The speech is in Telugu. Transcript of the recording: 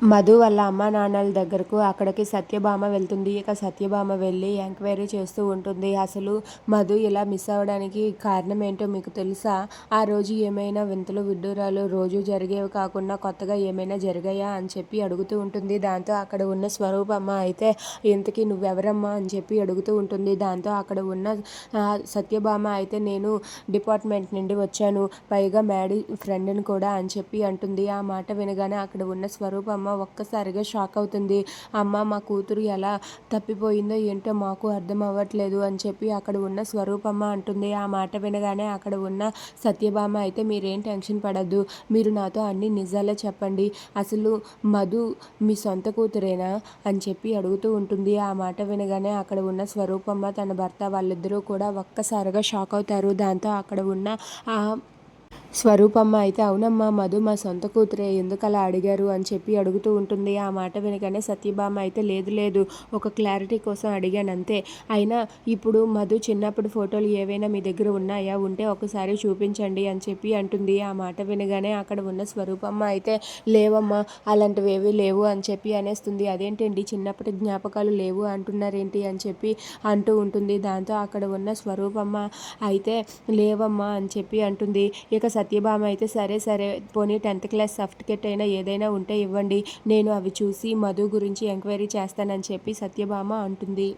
మధు వాళ్ళ అమ్మ నాన్నల దగ్గరకు అక్కడికి సత్యభామ వెళ్తుంది. ఇక సత్యభామ వెళ్ళి ఎంక్వైరీ చేస్తూ ఉంటుంది. అసలు మధు ఇలా మిస్ అవ్వడానికి కారణం ఏంటో మీకు తెలుసా? ఆ రోజు ఏమైనా వింతలు విడ్డూరాలు రోజు జరిగేవి కాకుండా కొత్తగా ఏమైనా జరిగాయా అని చెప్పి అడుగుతూ ఉంటుంది. దాంతో అక్కడ ఉన్న స్వరూపమ్మ అయితే ఇంతకీ నువ్వెవరమ్మా? అని చెప్పి అడుగుతూ ఉంటుంది. దాంతో అక్కడ ఉన్న సత్యభామ అయితే నేను డిపార్ట్మెంట్ నుండి వచ్చాను. పైగా మ్యాడీ ఫ్రెండ్ని కూడా అని చెప్పి అంటుంది. ఆ మాట వినగానే అక్కడ ఉన్న స్వరూపమ్మ ఒక్కసారిగా షాక్ అవుతుంది. అమ్మ మా కూతురు ఎలా తప్పిపోయిందో ఏంటో మాకు అర్థం అవ్వట్లేదు అని చెప్పి అక్కడ ఉన్న స్వరూపమ్మ అంటుంది. ఆ మాట వినగానే అక్కడ ఉన్న సత్యభామ అయితే మీరేం టెన్షన్ పడద్దు. మీరు నాతో అన్ని నిజాలే చెప్పండి. అసలు మధు మీ సొంత కూతురేనా? అని చెప్పి అడుగుతూ ఉంటుంది. ఆ మాట వినగానే అక్కడ ఉన్న స్వరూపమ్మ తన భర్త వాళ్ళిద్దరూ కూడా ఒక్కసారిగా షాక్ అవుతారు. దాంతో అక్కడ ఉన్న ఆ స్వరూపమ్మ అయితే అవునమ్మా మధు మా సొంత కూతురే ఎందుకు అలా అడిగారు? అని చెప్పి అడుగుతూ ఉంటుంది. ఆ మాట వినగానే సత్యభామ అయితే లేదు లేదు ఒక క్లారిటీ కోసం అడిగాను అంతే అయినా ఇప్పుడు మధు చిన్నప్పుడు ఫోటోలు ఏవైనా మీ దగ్గర ఉన్నాయా? ఉంటే ఒకసారి చూపించండి అని చెప్పి అంటుంది. ఆ మాట వినగానే అక్కడ ఉన్న స్వరూపమ్మ అయితే లేవమ్మా అలాంటివి ఏవి లేవు అని చెప్పి అనేస్తుంది. అదేంటండి చిన్నప్పటి జ్ఞాపకాలు లేవు అంటున్నారేంటి? అని చెప్పి అంటూ ఉంటుంది. దాంతో అక్కడ ఉన్న స్వరూపమ్మ అయితే లేవమ్మా అని చెప్పి అంటుంది. ఇక సత్యభామ అయితే సరే సరే పోనీ టెన్త్ క్లాస్ సర్టిఫికెట్ అయినా ఏదైనా ఉంటే ఇవ్వండి నేను అవి చూసి మధు గురించి ఎంక్వైరీ చేస్తానని చెప్పి సత్యభామ అంటుంది.